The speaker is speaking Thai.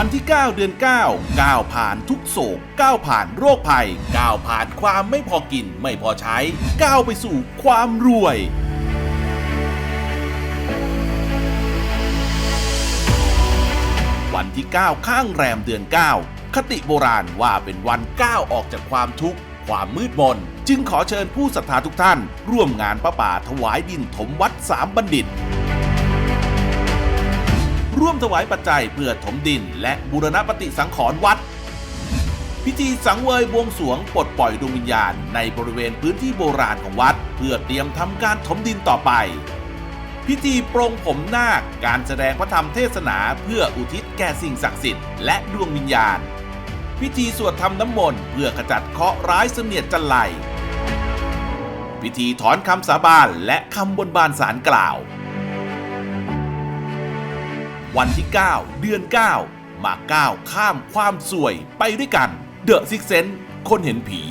วันที่ 9 เดือน 9 ก้าวผ่านทุกโศกก้าวผ่านโรคภัยก้าวผ่านความไม่พอกินไม่พอใช้ก้าวไปสู่ความรวย วันที่ 9 ข้างแรมเดือน 9 คติโบราณว่าเป็นวันก้าวออกจากความทุกข์ความมืดมน จึงขอเชิญผู้ศรัทธาทุกท่าน ร่วมงานประป่าถวายดินถมวัดสามบัณฑิต ร่วมถวายปัจจัยเพื่อถมดิน และบูรณปฏิสังขรณ์วัด พิธีสังเวยบวงสรวงปลดปล่อยดวงวิญญาณในบริเวณพื้นที่โบราณของวัด เพื่อเตรียมทำการถมดินต่อไป พิธีปรงผมนาคการแสดงพระธรรมเทศนาเพื่ออุทิศแก่สิ่งศักดิ์สิทธิ์และดวงวิญญาณ พิธีสวดธรรมน้ำมนต์เพื่อขจัดเคราะห์ร้ายเสนียดจันไรพิธีถอนคำสาบานและคำบนบานสารกล่าว วันที่ 9 เดือน 9 มาก้าวข้ามความสวยไปด้วยกันเดอะซิกเซนคนเห็นผี